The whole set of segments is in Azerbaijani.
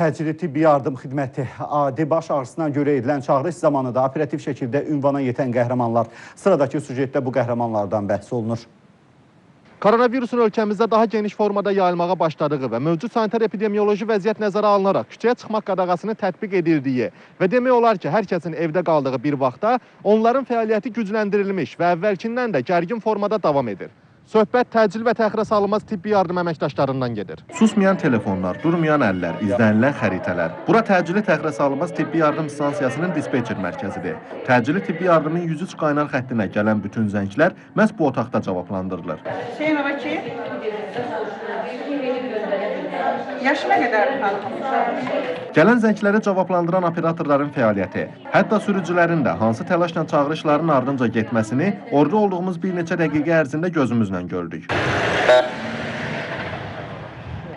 Təcili tibbi yardım xidməti adi baş ağrısına görə edilən çağırış zamanı da operativ şəkildə ünvana yetən qəhrəmanlar. Sıradakı süjetdə bu qəhrəmanlardan bəhs olunur. Koronavirusun ölkəmizdə daha geniş formada yayılmağa başladığı və mövcud sanitar epidemioloji vəziyyət nəzərə alınaraq küçəyə çıxmaq qadağasını tətbiq edildiyi və demək olar ki, hər kəsin evdə qaldığı bir vaxtda onların fəaliyyəti gücləndirilmiş və əvvəlkindən də gərgin formada davam edir. Söhbət təcil və təxirə salınmaz tibbi yardım əməkdaşlarından gedir. Susmayan telefonlar, durmayan əllər, izlənilən xəritələr. Bura təcili təxirə salınmaz tibbi yardım stansiyasının dispetçer mərkəzidir. Təcili tibbi yardımın 103 qaynar xəttinə gələn bütün zənglər məhz bu otaqda cavablandırılır. Hüseynova ki, yaşı nə xanım? Gələn zəngləri cavablandıran operatorların fəaliyyəti, hətta sürücülərin də hansı təlaşla çağırışların ardınca getməsini orada olduğumuz bir neçə dəqiqə ərzində gözümüzlə gördük.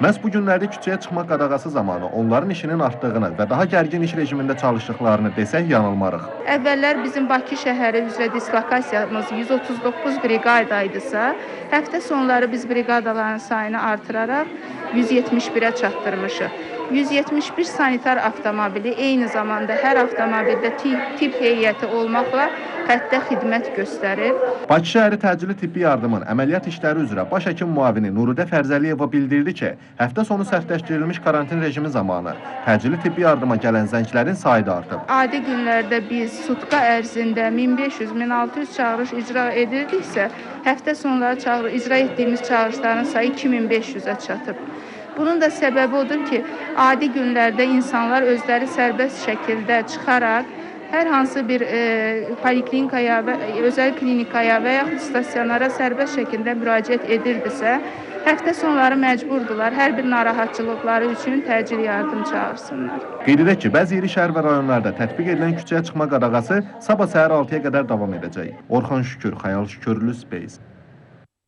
Məhz bu günlərdə küçəyə çıxmaq qadağası zamanı onların işinin artdığını və daha gərgin iş rejimində çalışdıqlarını desək yanılmarıq. Əvvəllər bizim Bakı şəhəri üzrə dislokasiyamız 139 briqada idisə, həftə sonları biz briqadaların sayını artıraraq 171-ə çatdırmışıq. 171 sanitar avtomobili eyni zamanda hər avtomobildə tip heyəti olmaqla xəttə xidmət göstərir. Bakı şəhəri təcili tibbi yardımın əməliyyat işləri üzrə baş həkim müavini Nurudə Fərzəliyeva bildirdi ki, həftə sonu sərtləşdirilmiş karantin rejimi zamanı təcili tibbi yardıma gələn zənglərin sayı da artıb. Adi günlərdə biz sutka ərzində 1500-1600 çağırış icra edirdiksə, həftə sonları çağırış icra etdiyimiz çağırışların sayı 2500-ə çatıb. Bunun da səbəbi odur ki, adi günlərdə insanlar özləri sərbəst şəkildə çıxaraq hər hansı bir e, poliklinikaya və özəl klinikaya və yaxud stasionara sərbəst şəkildə müraciət edirdisə, həftə sonları məcburdular hər bir narahatçılıqları üçün təcil yardım çağırsınlar. Qeyd edək ki, bəzi iri şəhər və rayonlarda tətbiq edilən küçəyə çıxma qadağası sabah səhər 6-ya qədər davam edəcək. Orxan Şükür, Xəyal Şükürlü Space.